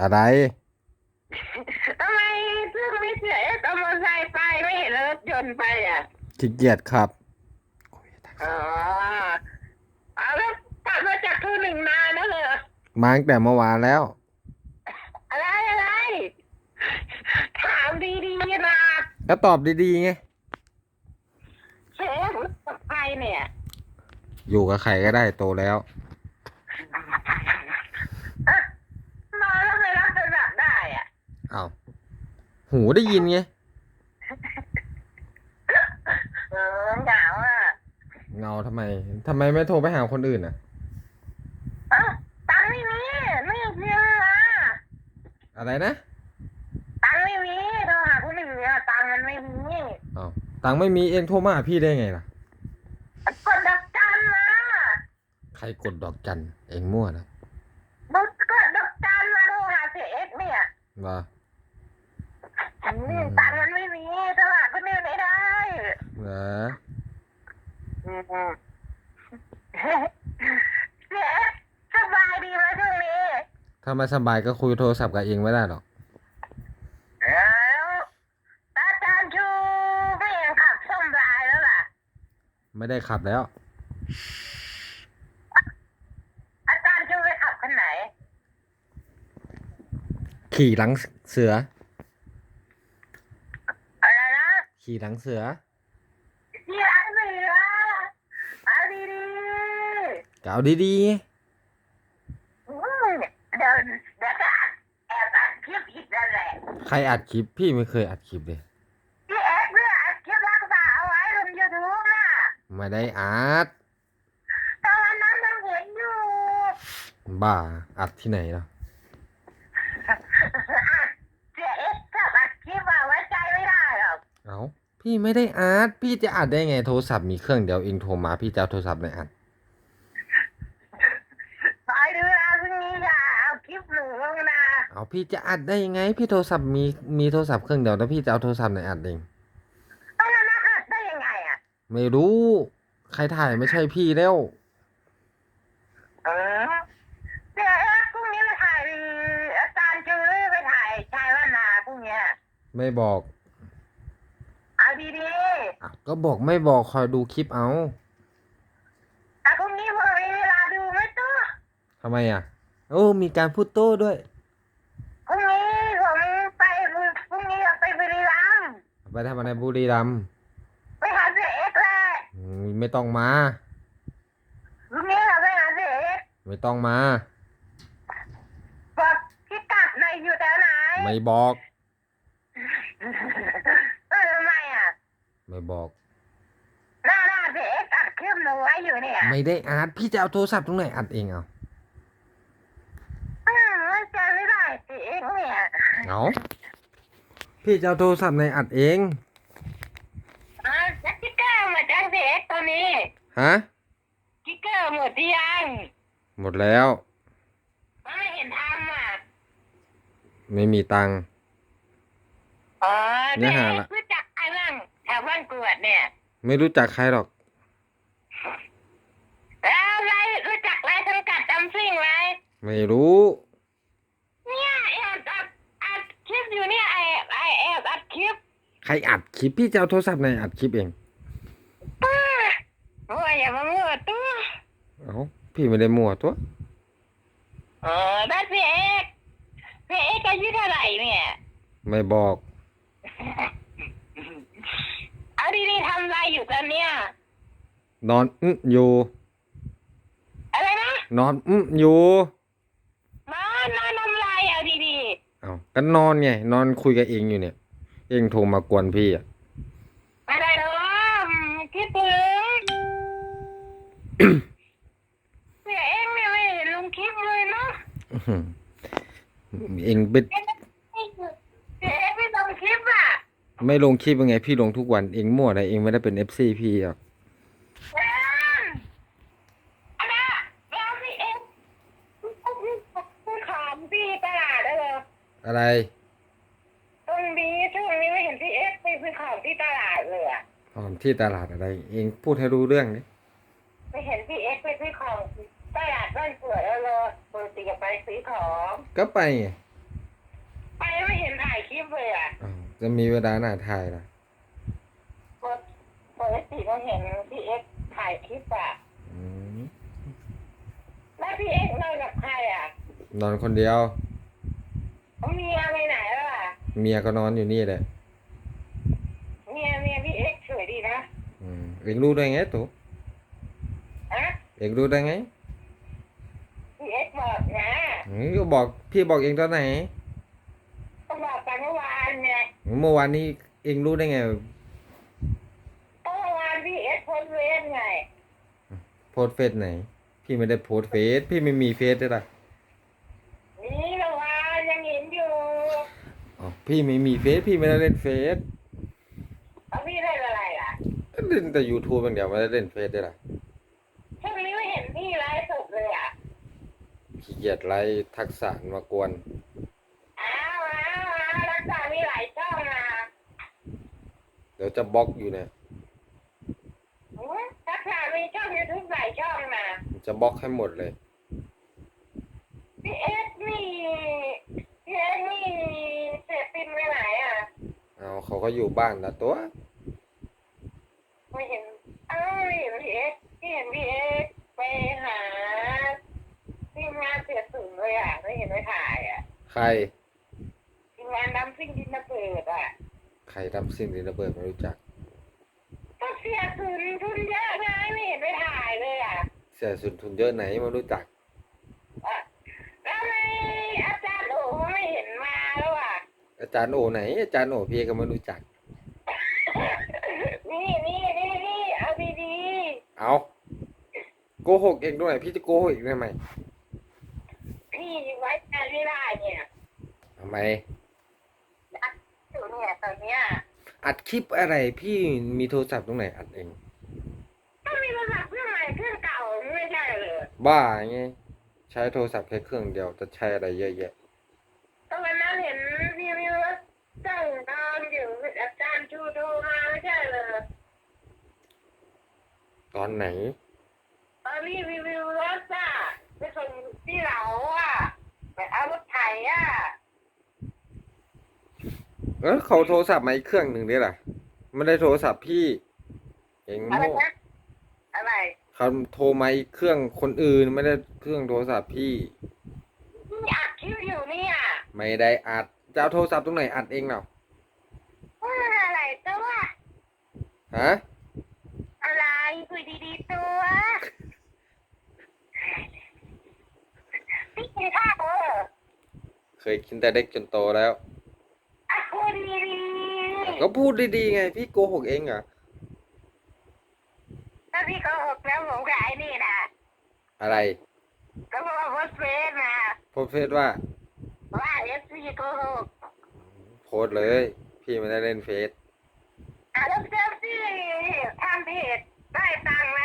อะไรทำไมซื้อไม่เสียเอามอเตอร์ไซค์ไปไม่เห็นรถยนต์ไปอะขี้เกียจครับอ๋อเอาแล้วกลับมาจากคือหนึ่งนานแล้วเหรอมาตั้งแต่เมื่อวานแล้ว อะไรอะไร ถามดีๆนะก็ตอบดีๆไงเชฟกับใครเนี่ย อยู่กับใครก็ได้โตแล้ว อะนอนแล้วไม่รับโทรศัพท์ได้อะ อ้าว หูได้ยินไงเออเหงาอะเงาทำไมทำไมไม่โทรไปหาคนอื่นอะเอ้าตังค์ไม่มีไม่มีเลยอะอะไรนะตังค์ไม่มีโทรหาคนอื่นเนี่ยตังค์มันไม่มีอ้าวตังค์ไม่มีเองโทรมาหาพี่ได้ไงล่ะ กดดักจันมาใครกดดอกจันเองมั่วนะบุกกดดักจันมาโทรหาเสียเอ็กเนี่ย ว่า อืมตังค์มันไม่มีโทรหาคนอื่นไม่ได้เหรออืมเสียเอ็กสบายดีไหมช่วงนี้ถ้าไม่สบายก็คุยโทรศัพท์กับเองไม่ได้หรอกแล้วอาจารย์ชูไม่ยังขับส้มลายแล้วล่ะ ไม่ได้ขับแล้ว อาจารย์ชูไปขับคันไหน ขี่หลังเสือ อะไรนะ ขี่หลังเสือที่ร้านเสือเอาดีก็เอาดีๆไงๆอืมเดี๋ยวเดี๋ยวจะแอบอัดคลิปอีกแล้วแหละใครอัดคลิปพี่ไม่เคยอัดคลิปเลยพี่แอดเนี่ยอัดคลิปรักษาเอาไว้ลงยูทูบน่ะไม่ได้อัดตอนนั้นยังเห็นอยู่บ้าอัดที่ไหนล่ะ เสียเอ็กซ์กับอัดคลิปอะไว้ใจไม่ได้หรอก เอาพี่ไม่ได้อัดพี่จะอัดได้ไงโทรศัพท์มีเครื่องเดียวเองโทรมาพี่จะเอาโทรศัพท์ไหนอัดคอยดูนะพรุ่งนี้อย่าเอาคลิปหนูลงนะเอาพี่จะอัดได้ยังไง พี่โทรศัพท์มีมีโทรศัพท์เครื่องเดียวแล้วพี่จะเอาโทรศัพท์ไหนอัดเองเอาแล้วนะอัดได้ยังไงอะไม่รู้ ใครถ่ายไม่ใช่พี่แล้วเออเสียเอ็กซ์พรุ่งนี้ไปถ่ายอาจารย์จูรี่ไปถ่ายชายว่านาพรุ่งเนี้ยไม่บอกเอาดีอะ ก็บอกไม่บอกคอยดูคลิปเอาๆแต่พรุ่งนี้พอมีเวลาดูไหมตัวทำไมอะ โอ้มีการพูดโต้ด้วย พรุ่งนี้ผมไปพรุ่งนี้ไปบุรีรัมย์ไปทำอะไรบุรีรัมย์ไปหาเสียเอ็กซ์แหละอืมไม่ต้องมา พรุ่งนี้เราไปหาเสียเอ็กซ์ไม่ต้องมา บอกพี่กัดในอยอยู่แถวไหน ไม่บอก เออทำไมอะ ไม่บอกหน้าหน้าเสียเอ็กซ์อัดคลิปหนูไว้อยู่เนี่ยไม่ได้อัดพี่จะเอาโทรศัพท์ตรงไหนอัดเองเอาอืมมันเจอไม่ได้เสียเอ็กซ์เนี่ยเอาพี่จะเอาโทรศัพท์ในอัดเองอ่าแล้วกิ๊กเกอร์หมดยังเสียเอ็กซ์ตัวนี้ฮะกิ๊กเกอร์หมดหรือยังหมดแล้วมันไม่เห็นทำอะไม่มีตังค์อ๋อเนี่เสียยหาเอ็กละ ซ์รู้ จักไอ้บ้างแถวบ้านกรวดเนี่ยไม่รู้จักใครหรอก แล้วไรรู้จักไรทั้งกัดจำซิ่งไหมไม่รู้ เนี่ยแอบอัดอัดคลิปอยู่เนี่ยไอไอแอบอัดคลิปใครอัดคลิปพี่จะเอาโทรศัพท์ในอัดคลิปเองป้าโอ้ยอย่ามามั่วตัวเอาพี่ไม่ได้มั่วตัวเออได้พี่เอกพี่เอกอายุเท่าไหร่เนี่ย ไม่บอก เอาดีๆทำอะไรอยู่ตอนเนี้ยนอนอื้ออยู่ อะไรนะนอนอื้ออยู่นอนนอนทำอะไรเอาดีเอาก็นอนไงนอนคุยกับเองอยู่เนี่ย เองโทรมากวนพี่อะ ๆอะไรหรอคิดถึงเสียเองเนี่ยไม่เห็นลงคลิปเลยเนาะอื้อหือเองเป็น เสียเองไม่ลงคลิปอะ ไม่ลงคลิปยังไง พี่ลงทุกวันเองมั่วอะไรเองไม่ได้เป็นเอฟซีพี่อะเอ็มอันน่ะแล้วพี่เองพี่ขามพี่ตลาดเลยเหรออะไร ตรงนี้ช่วงนี้ไม่เห็นพี่เอ็กซ์ไปซื้อของที่ตลาดเลยอะอ๋อที่ตลาดอะไร เองพูดให้รู้เรื่องดิไม่เห็นพี่เอ็กซ์ไปซื้อของตลาดบ้านสวยแล้วเลยปกติจะไปซื้อของ ก็ไปไง จะมีเวลาหน้าถ่ายล่ะปกปกติเราเห็นพี่เอ็กซ์ถ่ายคลิปอะอืมแล้วพี่เอ็กซ์นอนกับใครอะนอนคนเดียวเขาเมียไปไหนแล้วอะเมียก็นอนอยู่นี่แหละเมียเมียพี่เอ็กซ์สวยดีนะอืมเองรู้ได้ไงตุ๊อะเองรู้ได้ไงพี่เอ็กซ์บอกนะ อืมก็บอกพี่บอกเองตอนไหน ก็บอกไปเมื่อวานไง เมื่อวานนี้เองรู้ได้ไงก็เมื่อวานพี่เอ็กซ์โพสต์เฟซไง โพสต์เฟซไหน พี่ไม่ได้โพสต์เฟซพี่ไม่มีเฟซด้วยล่ะนี่เมื่อวานยังเห็นอยู่อ๋อพี่ไม่มีเฟซพี่ไม่ได้เล่นเฟซแล้วพี่เล่นอะไรล่ะเล่นแต่ยูทูบอย่างเดียวไม่ได้เล่นเฟซด้วยล่ะช่วงนี้ไม่เห็นพี่ไลฟ์สดเลยอะขี้เกียจไล่ทักษะมากวน อ้าวอ้าวอ้าวรักษามีหลายช่องนะ เดี๋ยวจะบล็อกอยู่เนี่ยหือรักษามีช่องยูทูบหลายช่องนะจะบล็อกให้หมดเลย พี่เอ็กซ์นี่พี่เอ็กซ์นี่เสียปินไปไหนอะเอาเขาก็อยู่บ้านละตัว ไม่เห็นเอ้าไม่เห็นพี่เอ็กซ์ไม่เห็นพี่เอ็กซ์ไปหาทีมงานเสียสูงเลยอะไม่เห็นไปถ่ายอะ ใคร ทีมงานน้ำซิ่งดินระเบิดอะ ใครทำสิ่งที่ระเบิดไม่รู้จัก ก็เสียสูงทุนเยอะไงไม่เห็นไปถ่ายเลยอะเสียสุนทุนเยอะไหนไม่รู้จักอะแล้วทำไมอาจารย์โอ๋ไม่เห็นมาแล้วอะ อาจารย์โอไหน อาจารย์โอพี่ก็ไม่รู้จัก นี่นี่นี่นี่เอาดีเอาโกหกเองด้วยพี่จะโกหกอีกได้ไหมๆพี่ไว้ใจไม่ได้เนี่ย ทำไม อยู่เนี่ยตอนเนี้ยอัดคลิปอะไรพี่มีโทรศัพท์ตรงไหนอัดเอง ก็มีโทรศัพท์เครื่องใหม่เครื่องเก่าไม่ใช่เลยบ้าไงใช้โทรศัพท์แค่เครื่องเดียวจะใช้อะไรเยอะแยะตอนนั้นเห็นรีวิวรถสั่งตอนอยู่อาจารย์ชูโทรมาไม่ใช่เลยตอนไหนตอนรีวิวรถอะไปส่งที่เหลาอะไปเอารถไถอะ เออเขาโทรศัพท์มาอีกเครื่องหนึ่งด้วยล่ะไม่ได้โทรศัพท์พี่เองอะไรโง่นะอะไรเขาโทรมาอีกเครื่องคนอื่นไม่ได้เครื่องโทรศัพท์พี่พี่อัดคลิปอยู่เนี่ยไม่ได้อัดจะเอาโทรศัพท์ตรงไหนอัดเองเนาะว่าอะไรตัวฮะอะไรคุยดีๆตัวพี่กินข้าวเออเคยกินแต่เด็กจนโตแล้วอะคุยดีๆ ก็พูดดีๆไง พี่โกหกเองเหรอถ้าพี่โกหกแล้วผมกับไอ้นี่นะอะไรก็บอกว่าเฟซนะโพสต์เฟซว่า ว่าเอฟซีโกหกโพสต์เลย พี่ไม่ได้เล่นเฟซอะแล้วเจ้าที่ทำเพจได้ตังค์ไหม